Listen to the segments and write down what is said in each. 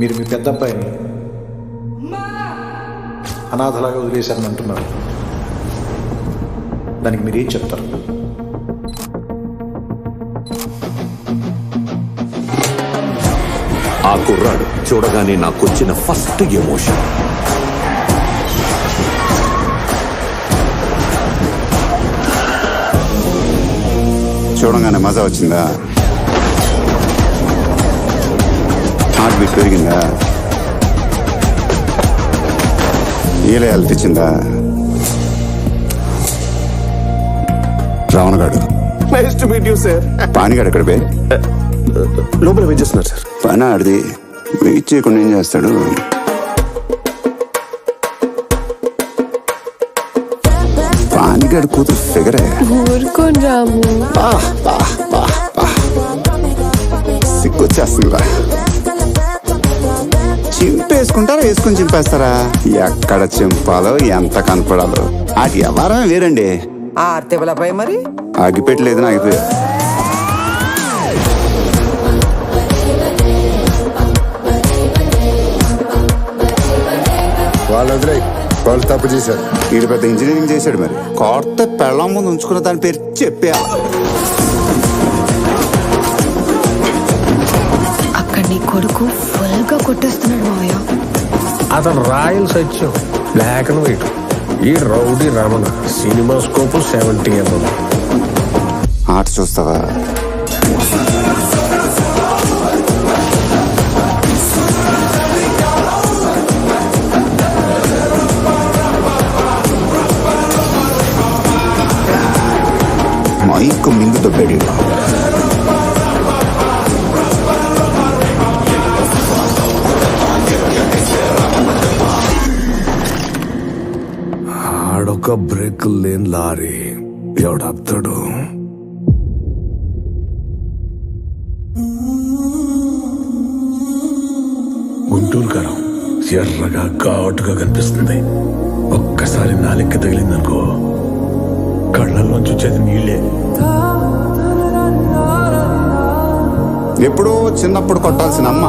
మీరు మీ పెద్ద అబ్బాయిని అనాథలాగా వదిలేశారని అంటున్నారు. దానికి మీరు ఏం చెప్తారు? ఆ కుర్రాడు చూడగానే నాకొచ్చిన ఫస్ట్ ఎమోషన్. చూడంగానే మజా వచ్చిందా? హార్ట్ బీట్ పెరిగిందా? ఈలయాలు తెచ్చిందా? రావణగాడు nice to meet you sir పానిగాడు ఎక్కడ బే? లోపల వెయిట్ చేస్తున్నారు సార్ పని ఆడిది. వెయిట్ చేయకుండా ఏం చేస్తాడు? పానిగాడు కూతురు ఫిగరే ఊరుకోండి రాము సిగ్గొచ్చేస్తుందిరా చింపేసుకుంటారా వేసుకొని చింపేస్తారా ఎక్కడ చింపాలో ఎంత కనపడాలో అది వ్యవహారమే వేరండి ఆర్తిబలపై మరి ఆగిపెట్టలేదు ఆగిపోయా వాళ్ళు వదిలే వాళ్ళు తప్పు చేశారు. వీడు పెద్ద ఇంజనీరింగ్ చేశాడు మరి. కొత్త పెళ్ళం ముందు ఉంచుకున్న దాని పేరు చెప్పా అక్కడ నీ కొడుకు ఫుల్గా కొట్టేస్తున్నాడు మావయ్య. అతను royal Satyam. Black and white ఈ rowdy Ramana. Cinema scope seventy MM ఆట చూస్తావా? మైక్ మింగు దొబ్బాడు ఆడొక బ్రేక్ లేని లారీ ఎవడాపుతాడు గుంటూరు కారం ఎర్రగా ఘాటుగా కనిపిస్తుంది. ఒక్కసారి నాలెక్క తగిలిందనుకో కళ్ళల్లోంచి వచ్చేది నీళ్ళే. ఎప్పుడో చిన్నప్పుడు కొట్టాల్సిన అమ్మ.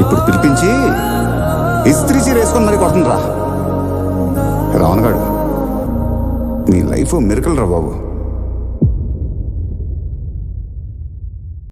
ఇప్పుడు పిలిపించి ఇస్త్రీ చీర వేసుకొని మరి కొడుతుందిరా. రావణగాడు నీ లైఫ్ మిరకల్ రా బాబు.